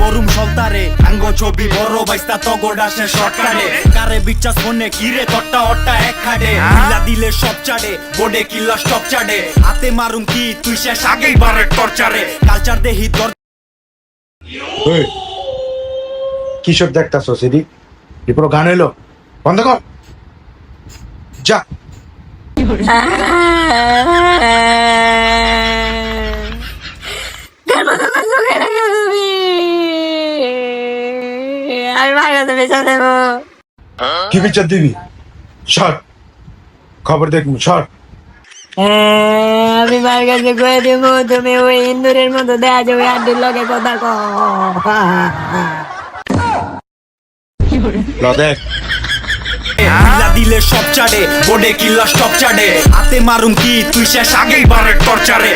বরুম সলতারে। আঙ্গ ছবি বড় বাইস্তা তগড আসে শর্টকাটে কারে বিচাস মনে কিরে তট্টা অট্টা এক খাডে মিলা দিলে সব চাডে বোর্ডে কিল্লা স্টপ চাডে। হাতে মারুম কি তুই শেষ আগেই বারে টর্চারে। কালচার দেহি দর কিসব দেখতাছো সেদি এ পুরো গান এলো? বন্ধ কর। যা। আমি ভাইরাসে বিচার দেব কি বিচার দিবি? সর। খবর দেখুন সর। হ্যাঁ, আমি মার কাছে কয়ে দেব তুমি ওই ইন্দুরের মতো দেখা যাবে আড্ডির লগে কথা ক দেখ। দিলে সব চাড়ে বোর্ডে কিল্লা সব চাড়ে। হাতে মারুম কি তুই শেষ আগেই বারের টর্চারে।